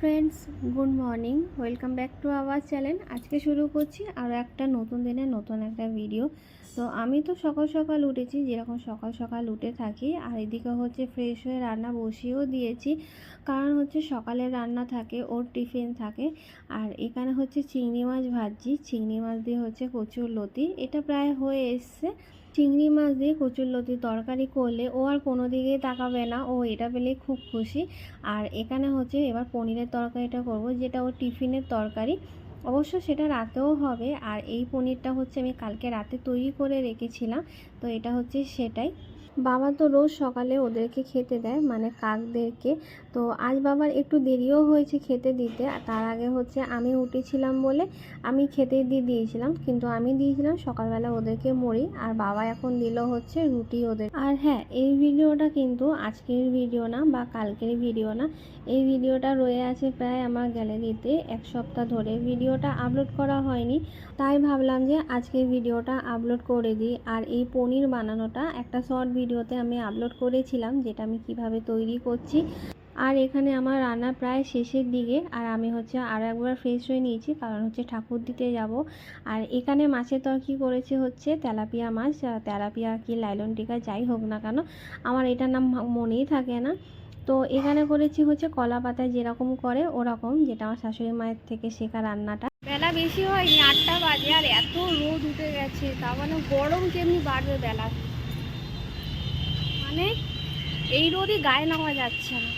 Friends good morning welcome back to our channel আজকে শুরু করছি আরও একটা নতুন দিনের নতুন একটা ভিডিও তো আমি তো সকাল সকাল উঠেছি, যেরকম সকাল সকাল উঠে থাকি, আর এদিকে হচ্ছে ফ্রেশ হয়ে রান্না বসিয়েও দিয়েছি। কারণ হচ্ছে সকালে রান্না থাকে, ওর টিফিন থাকে। আর এখানে হচ্ছে চিংড়ি মাছ ভাজছি, চিংড়ি মাছ দিয়ে হচ্ছে কচুর লতি। এটা প্রায় হয়ে এসছে। চিংড়ি মাছ দিয়ে কচুর লতির তরকারি করলে ও আর কোনো দিকেই তাকাবে না। ও এটা পেলেই খুব খুশি। আর এখানে হচ্ছে এবার পনিরের তরকারিটা করব, যেটা ও টিফিনের তরকারি। অবশ্য সেটা রাতেও হবে। আর এই পনিরটা হচ্ছে আমি কালকে রাতে তৈরি করে রেখেছিলাম। তো এটা হচ্ছে সেটাই। বাবা তো রোজ সকালে ওদেরকে খেতে দেয় মানে কাকদেরকে। তো আজ বাবার একটু দেরিও হয়েছে খেতে দিতে তার আগে হচ্ছে আমি উঠেছিলাম বলে আমি খেতে দিয়ে দিয়েছিলাম। কিন্তু আমি দিয়েছিলাম, সকালবেলা ওদেরকে মুড়ি, আর বাবা এখন দিল হচ্ছে রুটি ওদের। আর হ্যাঁ এই ভিডিওটা কিন্তু আজকের ভিডিও না, বা কালকের ভিডিও না, এই ভিডিওটা রয়ে আছে প্রায় আমার গ্যালারিতে। এক সপ্তাহ ধরে ভিডিওটা আপলোড করা হয়নি, তাই ভাবলাম যে আজকে ভিডিওটা আপলোড করে দিই। আর এই পনির বানানোটা একটা শর্ট ভিডিওতে আমি আপলোড করেছিলাম, যেটা আমি কীভাবে তৈরি করছি। আর এখানে আমার রান্না প্রায় শেষের দিকে, আর আমি হচ্ছে আরও একবার ফ্রেশ হয়ে নিয়েছি, কারণ হচ্ছে ঠাকুর দিতে যাব। আর এখানে মাছের তরকি করেছে হচ্ছে তেলাপিয়া মাছ তেলাপিয়া কি লাইলন টিকা যাই হোক না কেন, আমার এটার নাম মনেই থাকে না। তো এখানে করেছি হচ্ছে কলা পাতায় যেরকম করে ওরকম, যেটা আমার শাশুড়ি মায়ের থেকে শেখা রান্নাটা। বেলা বেশি হয়নি, আটটা বাজে, আর এত রোদ উঠে গেছে তা মানে গরম কেমনি বাড়বে বেলা? মানে এই রোদই গায়ে নামা যাচ্ছে না।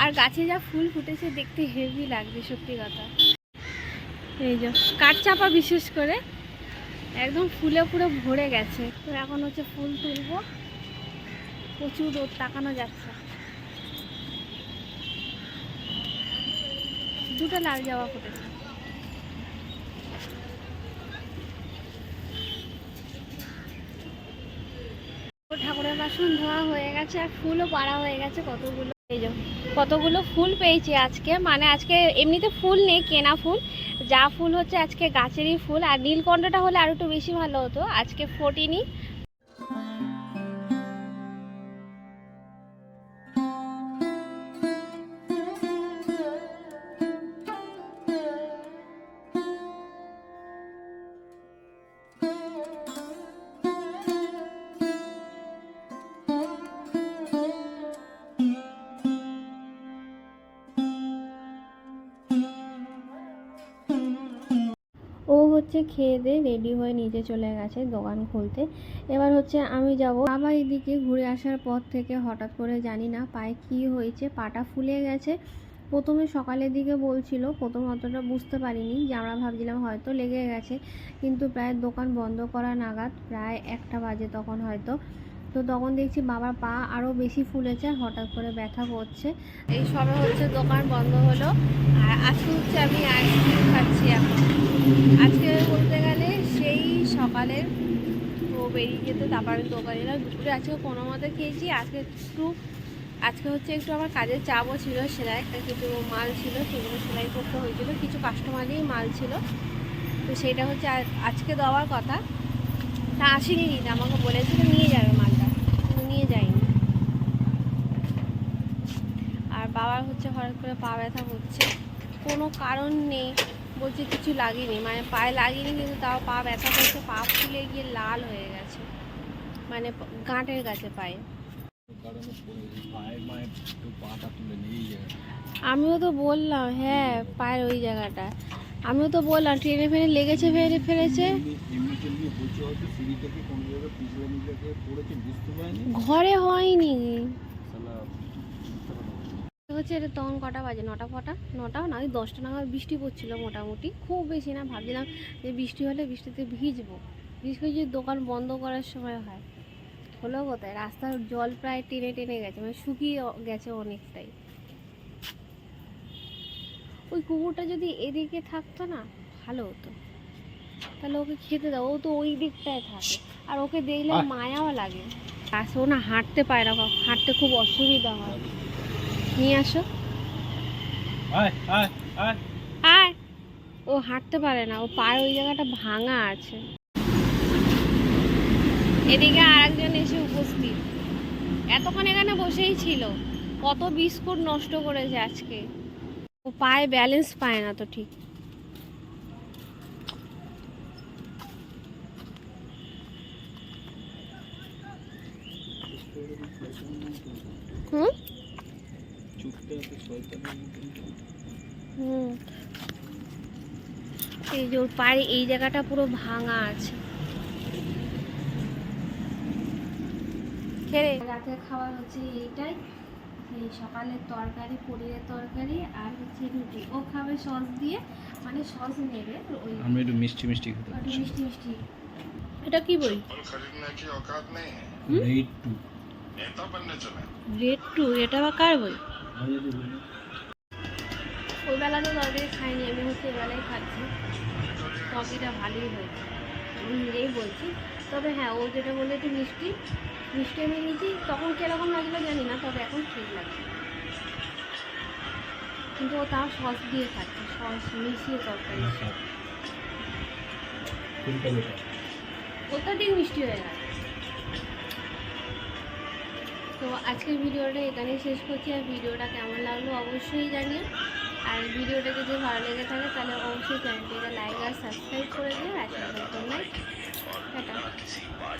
আর গাছে যা ফুল ফুটেছে দেখতে হেভি লাগবে সত্যি কথা। এই যে কাঠচাপা বিশেষ করে, একদম ফুলে পুরো ভরে গেছে। তো এখন হচ্ছে ফুল তুলবো। প্রচুর রোদ তাকানো যাচ্ছে। দুটো লাল জবা ফুটেছে। বাসন ধোয়া হয়ে গেছে আর ফুলও পাড়া হয়ে গেছে, কতগুলো এই কতগুলো ফুল পেয়েছি আজকে। মানে আজকে এমনিতে ফুল নেই, কেনা ফুল। যা ফুল হচ্ছে আজকে গাছেরই ফুল। আর নীলকণ্ঠটা হলে আর একটু বেশি ভালো হতো। আজকে ফোটিনি হচ্ছে খেয়ে দিয়ে রেডি হয়ে নিচে চলে গেছে দোকান খুলতে। এবার হচ্ছে আমি যাব। আবার এদিকে ঘুরে আসার পর থেকে হঠাৎ করে জানি না পায়ে কি হয়েছে, পাটা ফুলে গেছে। প্রথমে সকালের দিকে বলছিল, প্রথম অতটা বুঝতে পারিনি যে আমরা ভাবছিলাম হয়তো লেগে গেছে, কিন্তু প্রায় দোকান বন্ধ করা নাগাদ প্রায় একটা বাজে তখন হয়তো। তো তখন দেখছি বাবার পা আরও বেশি ফুলেছে, হঠাৎ করে ব্যথা করছে। এই সবে হচ্ছে দোকান বন্ধ হলো, আর আজকে হচ্ছে আমি আইসক্রিম খাচ্ছি এখন। আজকে বলতে গেলে সেই সকালের তো বেরিয়ে যেতে তারপরে দোকানে এলাম। দুপুরে আজকে কোনো মতে খেয়েছি, আজকে একটু, আজকে হচ্ছে একটু আমার কাজের চাপও ছিল, সেলাই একটা কিছু মাল ছিল, সেগুলো সেলাই করতে হয়েছিল, কিছু কাস্টমারই মাল ছিল। তো সেটা হচ্ছে আজ- আজকে দেওয়ার কথা। তা আসেনি, আমাকে বলেছিল নিয়ে যাবে কিন্তু নিয়ে যায়নি। আর বাবার হচ্ছে হঠাৎ করে পা ব্যথা হচ্ছে। কোনো কারণ নেই বলছে কিছু লাগেনি। মানে পায়ে লাগেনি কিন্তু তাও পা ব্যথা করছে পা ফুলে গিয়ে লাল হয়ে গেছে। মানে গাঁটের পায়ে। গেছি। জায়গাটা। আমিও তো বললাম হ্যাঁ পায়ের ওই জায়গাটা আমিও তো বললাম ট্রেনে ফেনে লেগেছে ফেরে ফেলেছে। ঘরে হয়নি। হচ্ছে এটা তখন কটা বাজে? নটা ফটা? নটাও না, ওই দশটা নাগাদ বৃষ্টি পড়ছিল মোটামুটি। খুব বেশি না, ভাবছিলাম যে বৃষ্টি হলে বৃষ্টিতে ভিজবো। বিশেষ করে যদি দোকান বন্ধ করার সময় হয়। হলো কোথায়? রাস্তার জল প্রায় টেনে টেনে গেছে মানে শুকিয়ে গেছে অনেকটাই। ওই কুকুরটা যদি এদিকে থাকতো না ভালো হতো। তাহলে ওকে খেতে দাও ও তো ওই দিকটায় থাকে। আর ওকে দেখলে মায়াও লাগে। ও না হাঁটতে পায় না হাঁটতে খুব অসুবিধা হয়। নিয়ে আসো। আয় ও হাঁটতে পারে না ও পায়ের ওই জায়গাটা ভাঙা আছে। এদিকে আরেকজন এসে উপস্থিত। এতক্ষণ এখানে বসেই ছিল। কত বিস্কুট নষ্ট করেছে আজকে। ও পায়ে ব্যালেন্স পায় না তো ঠিক। হুম? হুম। এই যে ওর পায়ে এই জায়গাটা পুরো ভাঙা আছে। রাতের খাবার হচ্ছে এইটাই। এই সকালের তরকারি পনিরের তরকারি আর হচ্ছে রুটি। ও খাবে সস দিয়ে মানে সস নেবে ওই আমি একটু মিষ্টি মিষ্টি মিষ্টি মিষ্টি। এটা কি বই? রেড টু রেড টু এটা আবার কার বই? ওই বেলা। তো তরকারি খাইনি আমি হচ্ছে এই বেলায় খাচ্ছি। তরকারিটা ভালোই হয়েছে। আমি নিজেই বলছি। তবে হ্যাঁ ও যেটা বলে একটু মিষ্টি। মিষ্টি আমি নিয়েছি তখন কীরকম লাগল জানি না তবে এখন ঠিক লাগছে। কিন্তু ও তাও সস দিয়ে খাচ্ছে সস মিশিয়ে তরকারি। ঠিক মিষ্টি হয়ে গেছে। তো আজকের ভিডিওটা এখানেই শেষ করছি আর ভিডিওটা কেমন লাগল অবশ্যই জানিও। আর ভিডিওটা যদি ভালো লেগে থাকে তাহলে অবশ্যই চ্যানেলটিকে লাইক আর সাবস্ক্রাইব করে দিও। আজকের টাটা।